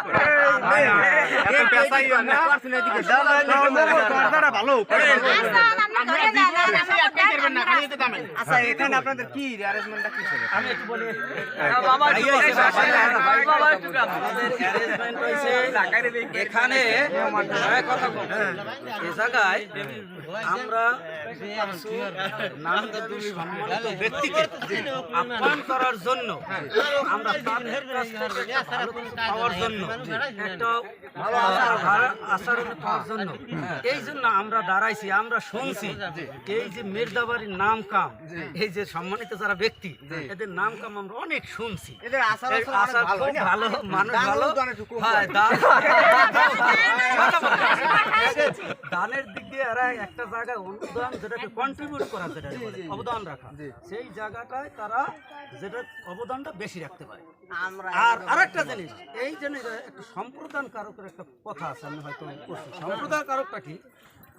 Ah, ah, ah, ah, ah, não, ah, ah, ah, não, ah, ah, আচ্ছা এখানে আপনাদের কি অ্যারেঞ্জমেন্টটা কি ছিল? আমি একটু বলি। আমাদের arrangement হয়েছে, এখানে কথা এ জায়গায় আমরা সম্মানিত ব্যক্তিকে আপ্যায়ন করার জন্য আমরা একটা ভালো পাওয়ার জন্য একটা আচরণ পাওয়ার জন্য এই জন্য আমরা দাঁড়াইছি আমরা শুনছি। এই যে নাম কাম এই যে সম্মানিত যারা ব্যক্তি এদের নাম কাম আমরা অনেক শুনছি। এদের ভালো? ভালো মানুষ ভালো। হ্যাঁ, দান দানের দিক দিয়ে এরা একটা জায়গায় অনুদান যেটাকে কন্ট্রিবিউট করা যেটা অবদান রাখা। সেই জায়গাটায় তারা যেটা অবদানটা বেশি রাখতে পারে। আর আরেকটা জিনিস এই জন্য একটা সম্প্রদান কারকের একটা কথা আছে আমি হয়তো করছি। সম্প্রদান কারকটা কি?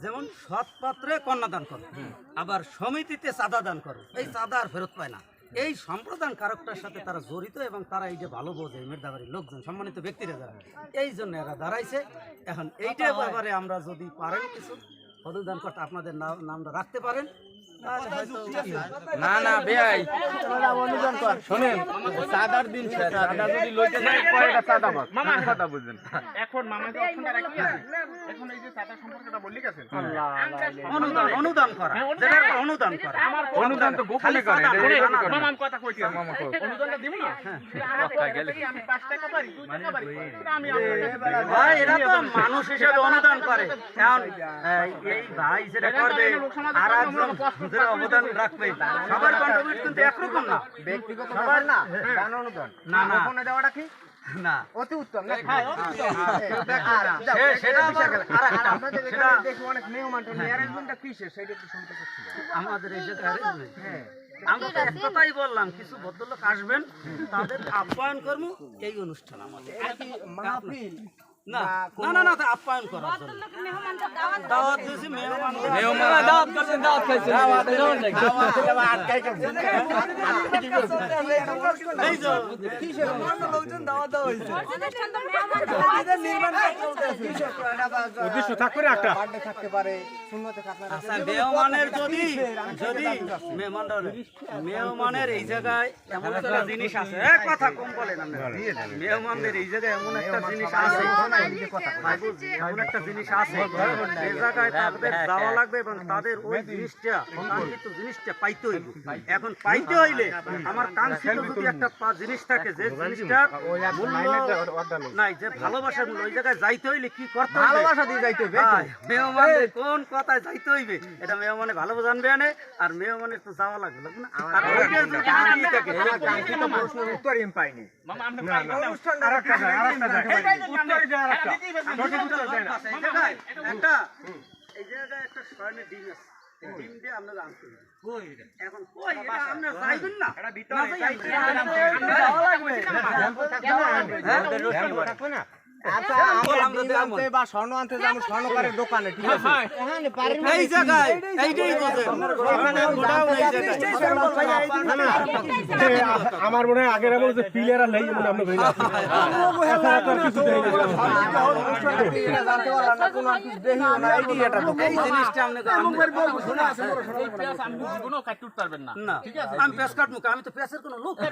যেমন সৎ পাত্রে কন্যাদান করো আবার সমিতিতে চাঁদা দান করো এই চাঁদা আর ফেরত পায় না। এই সম্প্রদান কারকটার সাথে তারা জড়িত এবং তারা এই যে ভালো বোঝে মেরদাবাড়ির লোকজন সম্মানিত ব্যক্তিরা যারা এই জন্য এরা দাঁড়াইছে। এখন এইটা ব্যাপারে আমরা যদি পারেন কিছু অনুদান করতে আপনাদের নাম- নামটা রাখতে পারেন। হয়। না না বেয়াই শোনেন। চাঁদার দিন চাঁদা যদি লইতে যাই কয়টা চাঁদা পাক মামা কথা বুঝেন এখন মামাকে অপশনটা রাখি এখন এই যে চাচা সম্পর্কটা বললি গেছেন অনুদান অনুদান করা। যেটা অনুদান। করা। অনুদান তো গোপনে করে। মামা আমি কথা কইছি। মামা কও। অনুদানটা দিব না? যে আমার পক্ষ থেকে আমি পাঁচ টাকা পারি দুই টাকা পারি? আমি। ভাই এরা তো মানুষ হিসেবে অনুদান করে। এখন এই- এই ভাই যেটা করবে আর একজন যেটা অবদান রাখবে সবার কন্ট্রিবিউট কিন্তু একরকম না। ব্যক্তিগত ব্যাপার না। দান অনুদান না, না। দেওয়াটা কি? না। অতি উত্তম না সেটা আবার সেটা দেখি অনেক নিয়ম অ্যারেঞ্জমেন্টটা কিসের? সেটা একটু শুনতে চাচ্ছি আমাদের এই জায়গায় arrangement। আমরা তো এক কথাই বললাম কিছু ভদ্রলোক আসবেন তাদের আপ্যায়ন করব এই অনুষ্ঠান আমাদের। মাহফিল? না না না না আপ্যায়ন করার দাওয়াত দিয়েছি মেহমানদের দাওয়াত করছেন দাওয়াত খাইছেন উদ্দেশ্য থাকবে একটা। থাকতে পারে আচ্ছা মেহমানের যদি যদি মেহমানরা মেহমানের এই জায়গায় এমন একটা জিনিস আছে। কথা কম বলেন। মেহমানদের এই জায়গায় এমন একটা জিনিস আছে। এমন একটা জিনিস আছে এই জায়গায় তাদের যাওয়া লাগবে এবং তাদের ওই জিনিসটা কাঙ্ক্ষিত জিনিসটা পাইতে হইব। এখন পাইতে হইলে আমার কাঙ্ক্ষিত যদি একটা জিনিস থাকে যে জিনিসটার মূল্য নাই যে ভালোবাসার মূল্য ওই জায়গায় যাইতে হইলে কি করতে হবে ভালোবাসা দিয়ে যাইতে হবে কোন কথায় যাইতে হইবে? এটা মেহমানে ভালো জানবে আনে আর মেহমানের তো যাওয়া লাগবে লাগবে না আর ওইটার যদি আনন্দ থাকে, কাঙ্ক্ষিত প্রশ্নের উত্তর পাইনি। মামা আমরা পাই আরেকটা আরেকটা যায় এই একটা এই জায়গায় একটা স্বর্ণের ডিম আছে। ডিম দিয়ে আমরা রান করি। এখন কই? এটা আমরা যাইবেন না। এটা ভিতরে আমরা- না লাগবে। ডিম আমার মনে হয় আগের প্লেয়ার আর নেই মনে আমরা আমি তো পেঁয়াজের কোনো লোক না।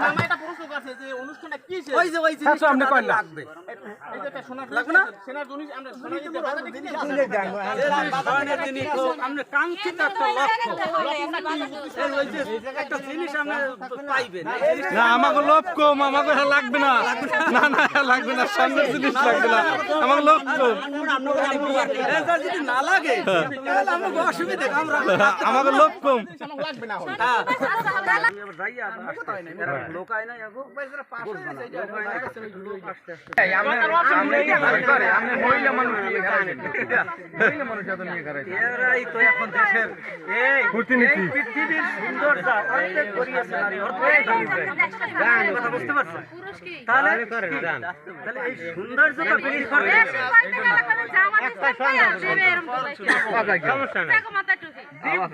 মামা এটা প্রশ্ন করছে যে অনুষ্ঠানটা কি ওই যে ওই জিনিসটা লাগবে না? আমাকে লোভ কম আমাকে হ্যাঁ লাগবে না না না লাগবে না সামনের জিনিস লাগবে না আমাকে লোভ কম যদি না লাগে আমাকে অসুবিধা আমাকে লোভ কম লাগবে না হয় হ্যাঁ লোক আয় না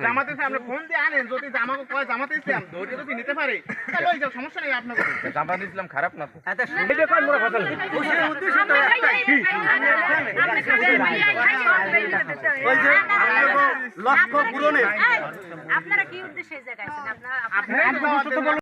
জামাতে আমরা ফোন দিয়ে আনেন। যদি জামাকে কয় জামাতে ইসলাম ধরে যদি নিতে পারে তাহলে ওই যাও, সমস্যা নেই আপনাকে জামাত ইসলাম খারাপ না তো। লক্ষ্য পূরণে আপনারা কি উদ্দেশ্যে জায়গায় আছেন আপনারা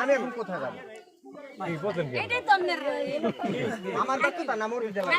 আমি এখন কোথায় যাব? আমার দায়িত্ব তা না মরে যাব না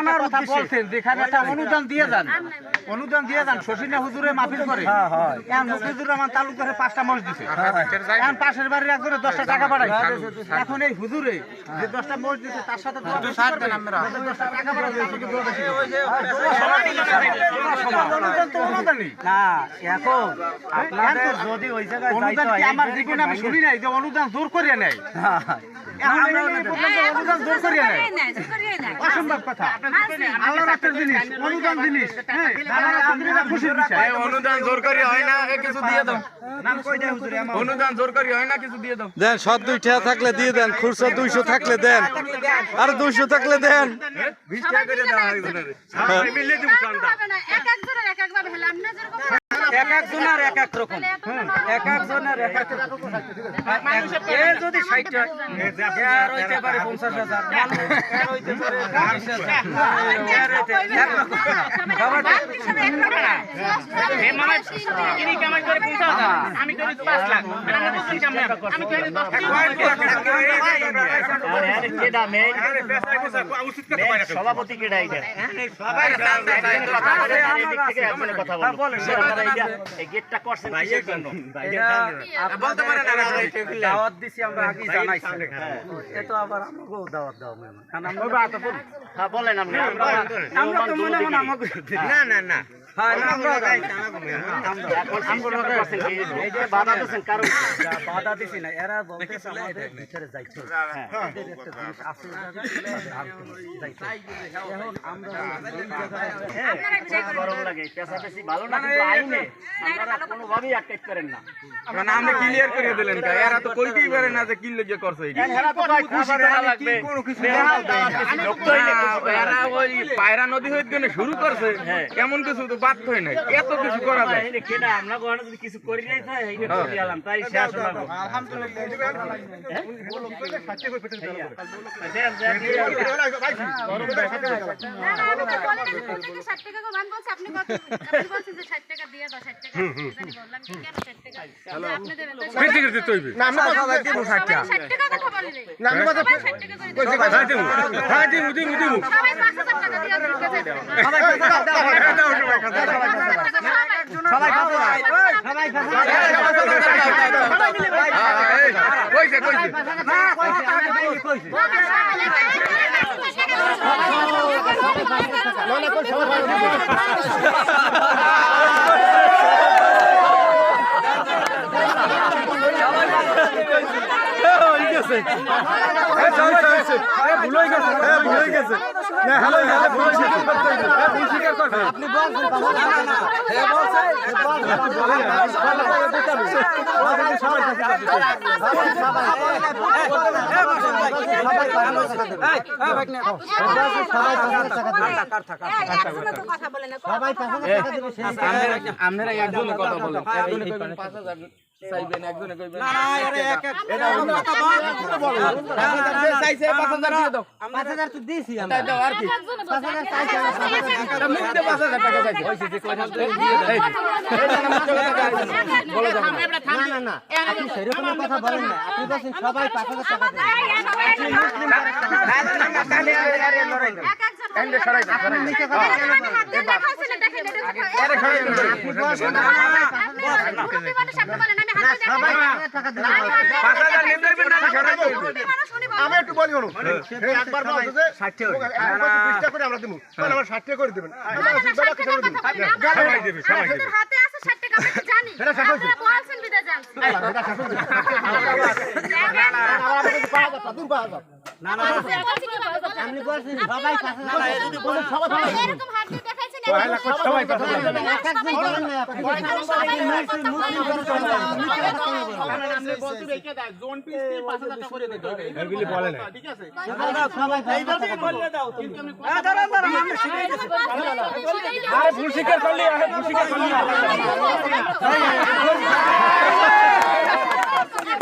আনার উদ্দেশ্যে যেখানে একটা অনুদান দিয়ে যান অনুদান দিয়ে যান শশীনা হুজুরে মাহফিল করে এখন রহমান পাঁচটা মসজিদ দিছে এখন পাশের বাড়ির একজনে দশটা টাকা পাঠাই এখন এই হুজুরে যে দশটা মসজিদ দিছে তার সাথে দশটা টাকা পাঠাই। না এখন আপনাদের যদি ওই জায়গায় অনুদান কি আমার জীবনে আমি শুনি নাই যে অনুদান জোর করিয়া নেয় অনুদান জোর করিয়া নেয় অসম্ভব কথা আল্লাহ রাতের জিনিস অনুদান জিনিস হ্যাঁ হয় না কিছু দিয়ে দাও অনুদান জোরকারি হয় না কিছু দিয়ে দাও দেন সব দুই টাকা থাকলে দিয়ে দেন খুরসা দুইশো থাকলে দেন আর দুইশো থাকলে দেন এক একজনের এক এক রকম এক একজনের এক এক রকম এ যদি ষাট হইতে পারে পঞ্চাশ হাজার আমি করি পাঁচ লাখ আমি করি দশ সভাপতি কেডা এটা এই গেটটা করছেন কিসের জন্য। বলতে পারেন দাওয়াত দিছি আমরা আগে জানাইছি। এ আবার আমাকেও দাওয়াত দাও মেহমান। কারণ আমরা হ্যাঁ বলেন আপনি। আমরা তো মনে মনে আমাকে না না না। হ্যাঁ না, আমরা এখন সম্পূর্ণ করছেন কি? এই যে বাধা দিচ্ছেন কারণ কি? যা বাধা দিছি না। এরা বলতেছে আমাদের ভিতরে যাইতে হবে। এদের একটা জিনিস আছে তাদের আনতে হবে, যাইতে হবে। এখন আমরা এই জায়গায় আপনারা বিদায় করেন। গরম লাগে পেশাপেশি ভালো না কিন্তু আইনে আপনারা কোনোভাবেই আটকাইতে পারেন না। কারণ আপনি ক্লিয়ার করে দিলেন এরা তো কইতেই পারে না যে কি লগে করছে এরা ওই পায়রা নদী হইতে গেলে শুরু করছে। এমন কিছু তো হয় নাই এত কিছু করা যায় এই যে কেডা আমরা যদি কিছু করি নাই তাই এই যে করি আলাম তাই শেষ হলো সবাই সবাই কইছে কইছে না কইছে ভুলে গেছে আপনি আপনারা একজনে কথা বলেন চাইবেন একজনে কইবেন না। না এটা এক এক এটা কথা বল। চাইছে পাঁচ হাজার দিয়ে দাও। পাঁচ হাজার তো দিয়েছি আমরা। দাও আর কি। এটা মিথ্যে পাঁচ হাজার টাকা চাইছে। হইছে যে কয় দিয়ে বলে যাবেন না না না। আপনি সেরকম কথা বলেন না। আপনি বলছেন সবাই পাঁচ হাজার টাকা দেবেন এন্ডে সরাই দাও সরাই দাও আপনি বলছেন আমি একটু বলি অনু একবার বলছে যে 60 টাকা 20 টাকা করে আমরা দেবো তাহলে আমরা 60 টাকা করে দিবেন আমরা দাদা কিছু দেবো সবাই দেবে সবাই দেবে হাতে আছে 60 টাকা জানি বলছেন বিদা জান না না আপনি বলছেন সবাই। এরকম হাত আরে ভুল স্বীকার করলি আরে ভুল স্বীকার করলি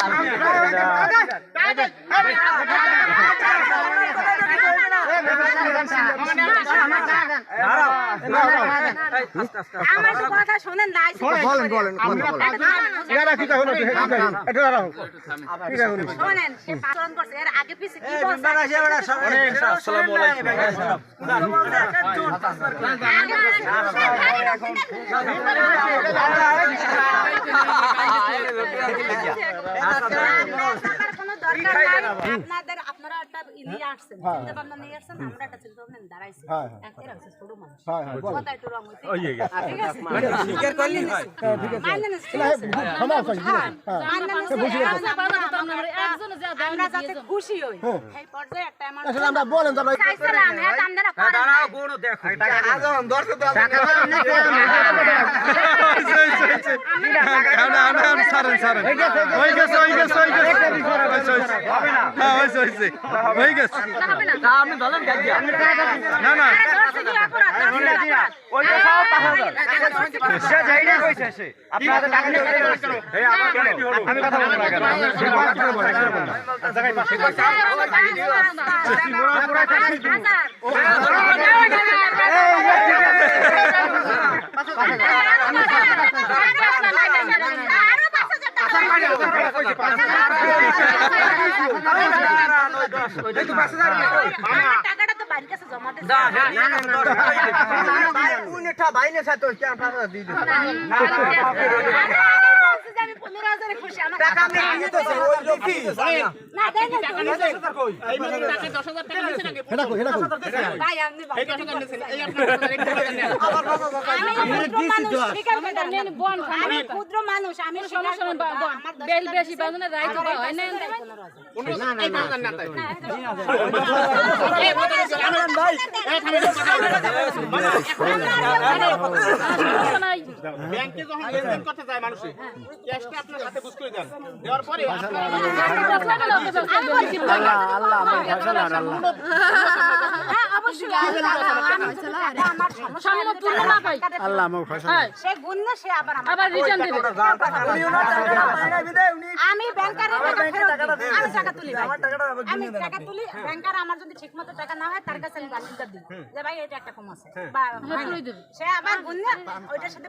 تعال تعال تعال আমার তো কথা শোনেন নাই বলেন বলেন এরা কি হলো এটা রাখো শোনেন সে পাচন করছে এর আগে পিছে কি বলছে আসসালামু আলাইকুম আপনাদের আপনারা একটা নিয়ে আসছেন, চিন্তা ভাবনা নিয়ে আসছেন, আমরা একটা আমরা যাতে খুশি হই। এই পর্যায়ে একটা amount আমরা বলেন আমরা চাইছিলাম, হ্যাঁ, গুণ দেখো সারেন সারেন। হয়ে গেছে হয়ে গেছে হয়ে গেছে হ্যাঁ হয়েছে হয়েছে। হয়ে গেছে না, হবে না। আপনি ধরেন না না আরে, ধরছি কি অপরাধ? ধরছি কি অপরাধ? আমি কথা বলব না কেন টাকাটা তো বাড়ির কাছে জমা দিচ্ছে। আমি বলছি যে আমি 15,000 এ খুশি। আমার টাকা না, দেন না, তো, ভাই, আপনি ভাই, আমি ক্ষুদ্র মানুষ, আমি বেল বেশি। বাজনে রাইতো হয় না নাই ব্যাংকে যখন লেনদেন করতে যায় মানুষে ক্যাশটা আপনার হাতে বুঝ করে দেন দেওয়ার পরে আপনার আমি বলছি হ্যাঁ, অবশ্যই। টাকা আমার সমস্যা না আল্লাহ আমার ফসল সে গুণলে সে আবার আমার আবার রিটার্ন দেবে আমি ব্যাংকারের টাকা ফেরত দিই। আমি টাকা তুলি ভাই। আমি টাকা তুলি ব্যাংকার আমার যদি ঠিক মতো টাকা না হয় তার কাছে আমি বাসিন্দা দিই যে ভাই এটা একটা কম আছে সে আবার গুণলে ওইটার সাথে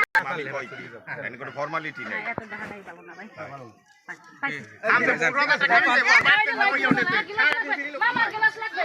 ব্যর্থ ধর্ম না যাতে টাকা পনেরো হাজার হাতে ঠিক মতো না পাই না ধরা সেইটা হয়েছে হয়েছে হয়েছে হয়েছে হয়েছে হয়েছে হয়েছে ফর্মালিটি নাই মামা গ্লাস লাগবে